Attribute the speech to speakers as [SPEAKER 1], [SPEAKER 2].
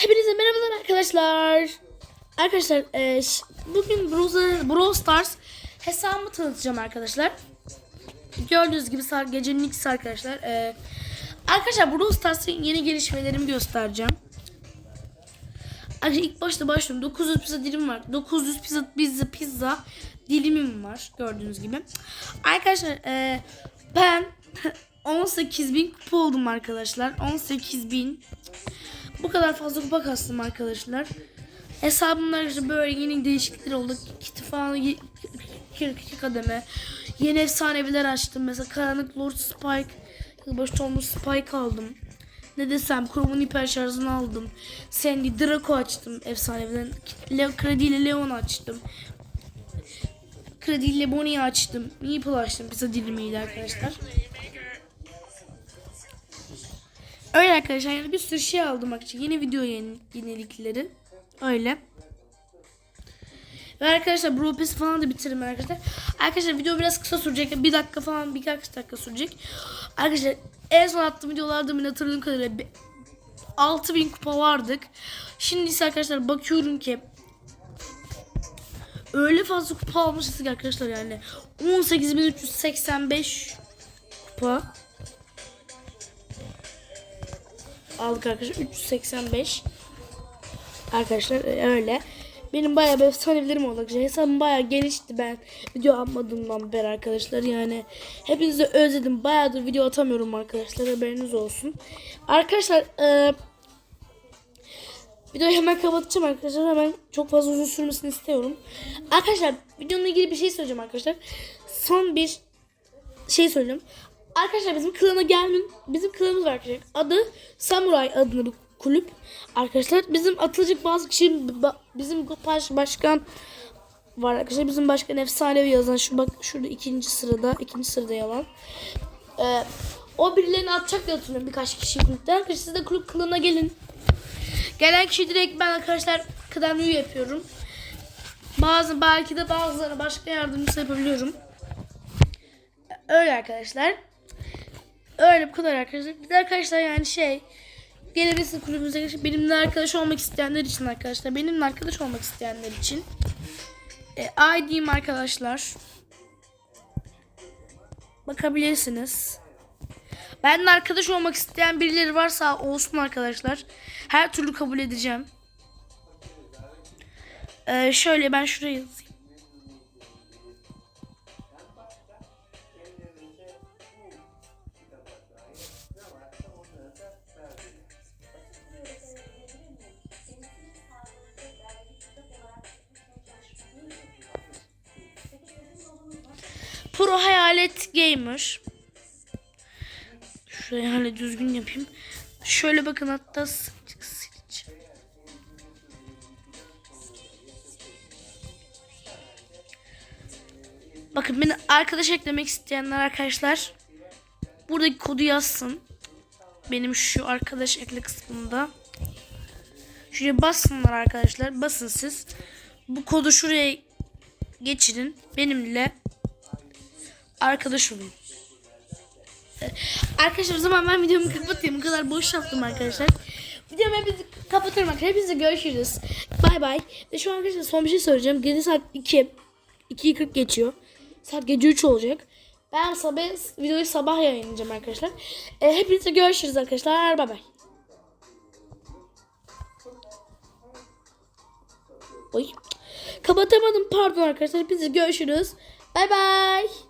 [SPEAKER 1] Hepinize merhabalar arkadaşlar. Arkadaşlar e, bugün Brawl, Brawl Stars hesabımı tanıtacağım arkadaşlar. Gördüğünüz gibi saat gecenin ikisi arkadaşlar. E, arkadaşlar Brawl Stars'ın yeni gelişmelerimi göstereceğim. Arkadaşlar ilk başta başlıyorum. 900 pizza dilim var. 900 pizza pizza pizza dilimim var gördüğünüz gibi. Arkadaşlar e, ben 18.000 kupa oldum arkadaşlar. 18.000 bu kadar fazla kupa kastım arkadaşlar. Hesabımda arkadaşlar böyle yeni değişiklikler oldu. Kiti falan y- iki, iki kademe. Yeni efsaneviler açtım. Mesela Karanlık Lord Spike. Yılbaşı olmuş Spike aldım. Ne desem Chrome'un hiper şarjını aldım. Sandy Draco açtım efsaneviden. Leo, Kredi ile Leon açtım. Kredi ile Bonnie'yi açtım. Meeple açtım. Pizza dilimiyle arkadaşlar. Öyle arkadaşlar yani bir sürü şey aldım bak yeni video yeni, yenilikleri. Öyle. Ve arkadaşlar Brawl Pass falan da bitirdim arkadaşlar. Arkadaşlar video biraz kısa sürecek. Bir dakika falan birkaç dakika sürecek. Arkadaşlar en son attığım videolarda ben hatırladığım kadarıyla bir 6000 kupa vardık. Şimdi ise arkadaşlar bakıyorum ki öyle fazla kupa almışız ki arkadaşlar yani 18385 kupa aldık arkadaşlar 385 arkadaşlar e, öyle benim bayağı bir efsanelerim arkadaşlar hesabım bayağı gelişti ben video atmadığımdan beri arkadaşlar yani hepinizi özledim bayağıdır video atamıyorum arkadaşlar haberiniz olsun arkadaşlar e, Videoyu hemen kapatacağım arkadaşlar. Hemen çok fazla uzun sürmesini istiyorum. Arkadaşlar videonun ilgili bir şey söyleyeceğim arkadaşlar. Son bir şey söyleyeyim. Arkadaşlar bizim klana gelmin. Bizim arkadaşlar. Adı Samurai adlı bir kulüp. Arkadaşlar bizim atılacak bazı kişi bizim baş, başkan var arkadaşlar. Bizim başkan efsanevi yazan şu bak şurada ikinci sırada. ikinci sırada yalan. Ee, o birilerini atacak diye hatırlıyorum birkaç kişi kulüpte. Arkadaşlar siz de kulüp klana gelin. Gelen kişi direkt ben arkadaşlar kıdem üye yapıyorum. Bazı belki de bazıları başka yardımcısı yapabiliyorum. Öyle arkadaşlar. Öyle bu kadar arkadaşlar. Bir de arkadaşlar yani şey gelebilirsin kulübümüze arkadaşlar. Benimle arkadaş olmak isteyenler için arkadaşlar. Benimle arkadaş olmak isteyenler için. E, ID'm arkadaşlar. Bakabilirsiniz. Benimle arkadaş olmak isteyen birileri varsa olsun arkadaşlar. Her türlü kabul edeceğim. Ee, şöyle ben şuraya yazayım. Pro Hayalet Gamer. Şurayı hani düzgün yapayım. Şöyle bakın hatta sileceğim. Bakın beni arkadaş eklemek isteyenler arkadaşlar buradaki kodu yazsın. Benim şu arkadaş ekle kısmında. Şuraya bassınlar arkadaşlar. Basın siz. Bu kodu şuraya geçirin. Benimle arkadaş. Arkadaşlar o zaman ben videomu kapatayım. Bu kadar boş yaptım arkadaşlar. Videomu hepinizi kapatıyorum arkadaşlar. Hepinize görüşürüz. Bay bay. Ve şu an arkadaşlar son bir şey söyleyeceğim. Gece saat 2. 2'yi 40 geçiyor. Saat gece 3 olacak. Ben sabah videoyu sabah yayınlayacağım arkadaşlar. E, hepinize görüşürüz arkadaşlar. Bay bay. Oy. Kapatamadım pardon arkadaşlar. Hepinize görüşürüz. Bay bay.